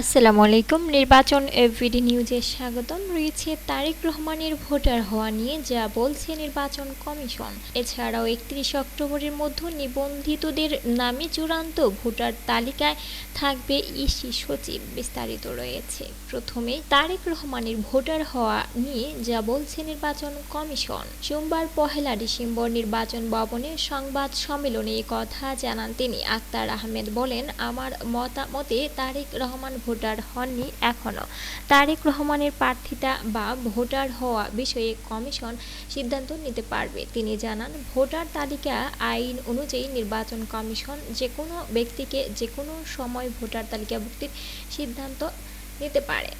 আসসালামু আলাইকুম। নির্বাচন এভিডি নিউজে স্বাগতম। রয়েছে তারেক রহমানের ভোটার হওয়া নিয়ে যা বলছে নির্বাচন কমিশন। এছাড়াও একত্রিশ অক্টোবরের মধ্যে নিবন্ধিতদের নামে চূড়ান্ত ভোটার তালিকায় থাকবে ইসি সচিব বিস্তারিত রয়েছে। প্রথমে তারেক রহমানের ভোটার হওয়া নিয়ে যা বলছে নির্বাচন কমিশন। সোমবার পহেলা ডিসেম্বর নির্বাচন ভবনে সংবাদ সম্মেলনে কথা জানান তিনি। আক্তার আহমেদ বলেন, আমার মতামতে তারেক রহমান ভোটার হননি এখনও। তারেক রহমানের প্রার্থিতা বা ভোটার হওয়া বিষয়ে কমিশন সিদ্ধান্ত নিতে পারবে। তিনি জানান, ভোটার তালিকা আইন অনুযায়ী নির্বাচন কমিশন যে কোনো ব্যক্তিকে যে কোনো সময় ভোটার তালিকাভুক্তির সিদ্ধান্ত নিতে পারে।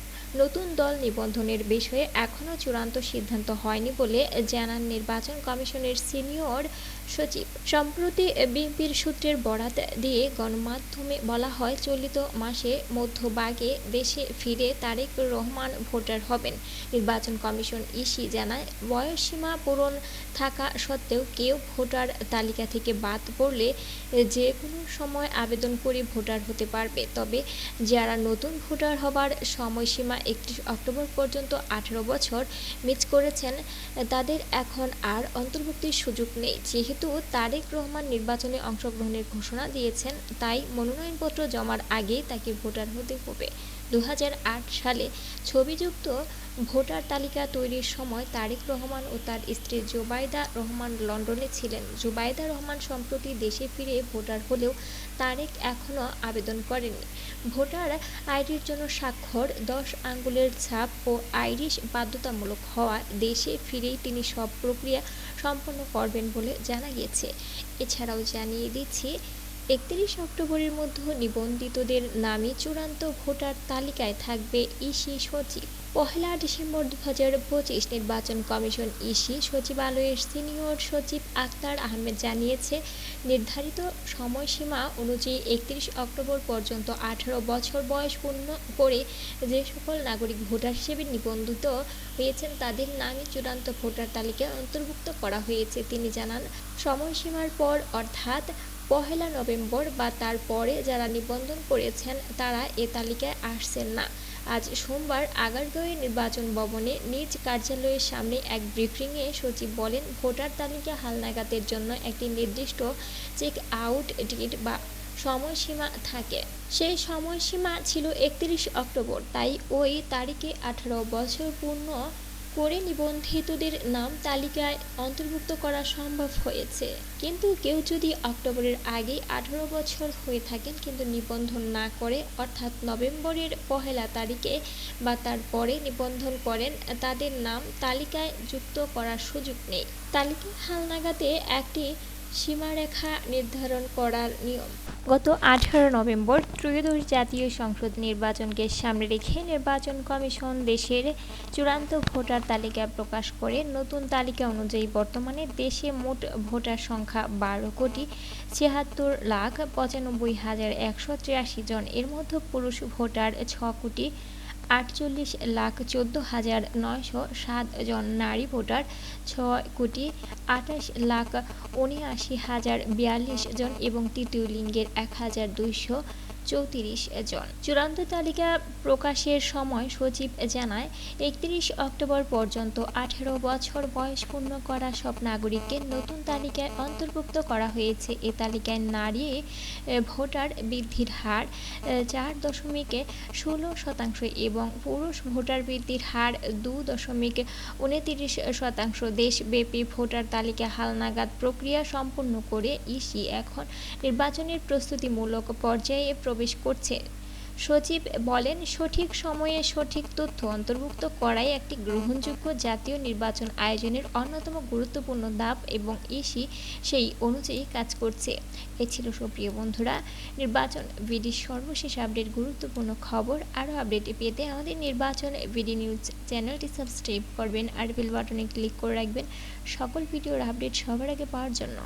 নতুন দল নিবন্ধনের বিষয়ে এখনও চূড়ান্ত সিদ্ধান্ত হয়নি বলে জানান নির্বাচন কমিশনের সিনিয়র সচিব। সম্প্রতি বিএনপির সূত্রের বরাত দিয়ে গণমাধ্যমে বলা হয়, চলিত মাসে মধ্যভাগে দেশে ফিরে তারেক রহমান ভোটার হবেন। নির্বাচন কমিশন ইসি জানায়, বয়সসীমা পূরণ থাকা সত্ত্বেও কেউ ভোটার তালিকা থেকে বাদ পড়লে যে কোনো সময় আবেদন করে ভোটার হতে পারবে। তবে যারা নতুন ভোটার হবার সময়সীমা একত্রিশ অক্টোবর পর্যন্ত আঠারো বছর মিস করেছেন, তাদের এখন আর অন্তর্ভুক্তির সুযোগ নেই। যেহেতু তারেক রহমান নির্বাচনে অংশগ্রহণের ঘোষণা দিয়েছেন, তাই মনোনয়নপত্র জমার আগেই তাকে ভোটার হতে হবে। দু হাজার আট সালে ছবিযুক্ত ভোটার তালিকা তৈরির সময় তারেক রহমান ও তার স্ত্রী জোবাইদা রহমান লন্ডনে ছিলেন। জুবাইদা রহমান সম্প্রতি দেশে ফিরে ভোটার হলেও তারেক এখনও আবেদন করেননি। ভোটার আইডির জন্য স্বাক্ষর, দশ আঙ্গুলের ছাপ ও আইরিশ বাধ্যতামূলক হওয়া দেশে ফিরেই তিনি সব প্রক্রিয়া সম্পন্ন করবেন বলে জানা গিয়েছে। এছাড়াও জানিয়ে দিচ্ছি একত্রিশ অক্টোবরের মধ্যে নিবন্ধিতদের নামে চূড়ান্ত ভোটার তালিকায় থাকবে ইসি সচিব। পহেলা ডিসেম্বর দু হাজার পঁচিশ নির্বাচন কমিশন ইসি সচিবালয়ের সিনিয়র সচিব আক্তার আহমেদ জানিয়েছে, নির্ধারিত সময়সীমা অনুযায়ী একত্রিশ অক্টোবর পর্যন্ত আঠারো বছর বয়স পূর্ণ করে যে সকল নাগরিক ভোটার হিসেবে নিবন্ধিত হয়েছেন তাদের নামে চূড়ান্ত ভোটার তালিকায় অন্তর্ভুক্ত করা হয়েছে। তিনি জানান, সময়সীমার পর অর্থাৎ পহেলা নভেম্বর বা তার পরে যারা নিবন্ধন করেছেন, তারা এ তালিকায় আসছেন না। আজ সোমবার আগারগাঁওয়ে নির্বাচন ভবনে নিজ কার্যালয়ের সামনে এক ব্রিফিংয়ে সচিব বলেন, ভোটার তালিকা হালনাগাদের জন্য একটি নির্দিষ্ট চেক আউট ডেট বা সময়সীমা থাকে। সেই সময়সীমা ছিল একত্রিশ অক্টোবর, তাই ওই তারিখে আঠারো বছর পূর্ণ করে নিবন্ধিতদের নাম তালিকায় অন্তর্ভুক্ত করা সম্ভব হয়েছে। কিন্তু কেউ যদি অক্টোবরের আগে আঠারো বছর হয়ে থাকেন কিন্তু নিবন্ধন না করে, অর্থাৎ নভেম্বরের পহেলা তারিখে বা তার পরে নিবন্ধন করেন, তাদের নাম তালিকায় যুক্ত করার সুযোগ নেই। তালিকা হালনাগাদে একটি সীমারেখা নির্ধারণ করার নিয়ম। গত আঠারো নভেম্বর ত্রয়োদশ জাতীয় সংসদ নির্বাচনকে সামনে রেখে নির্বাচন কমিশন দেশের চূড়ান্ত ভোটার তালিকা প্রকাশ করে নতুন তালিকা অনুযায়ী বর্তমানে দেশে মোট ভোটার সংখ্যা বারো কোটি ছিয়াত্তর লাখ পঁচানব্বই হাজার একশো জন। এর মধ্যে পুরুষ ভোটার ছ কোটি আটচল্লিশ লাখ চোদ্দ হাজার নয়শো সাত জন নারী ভোটার, ছয় কোটি আঠাশ লাখ উনআশি হাজার বিয়াল্লিশ জন এবং তৃতীয় লিঙ্গের এক হাজার দুইশো চৌত্রিশ জন। চূড়ান্ত তালিকা প্রকাশের সময় সচিব জানায়, একত্রিশ অক্টোবর পর্যন্ত আঠেরো বছর বয়স পূর্ণ করা সব নাগরিককে নতুন তালিকায় অন্তর্ভুক্ত করা হয়েছে। এ তালিকায় নারী ভোটার বৃদ্ধির হার চার দশমিক ষোলো শতাংশ এবং পুরুষ ভোটার বৃদ্ধির হার দু দশমিক উনতিরিশ শতাংশ। দেশব্যাপী ভোটার তালিকা হালনাগাদ প্রক্রিয়া সম্পন্ন করে ইসি এখন নির্বাচনের প্রস্তুতিমূলক পর্যায়ে প্রবেশ করছে। সচিব বলেন, সঠিক সময়ে সঠিক তথ্য অন্তর্ভুক্ত করাই একটি গ্রহণযোগ্য জাতীয় নির্বাচন আয়োজনের অন্যতম গুরুত্বপূর্ণ ধাপ এবং ইসি সেই অনুযায়ী কাজ করছে। এ ছিল সুপ্রিয় বন্ধুরা, নির্বাচন বিডির সর্বশেষ আপডেট, গুরুত্বপূর্ণ খবর। আরও আপডেট পেতে আমাদের নির্বাচন বিডি নিউজ চ্যানেলটি সাবস্ক্রাইব করবেন আর বেল বাটনে ক্লিক করে রাখবেন সকল ভিডিওর আপডেট সবার আগে পাওয়ার জন্য।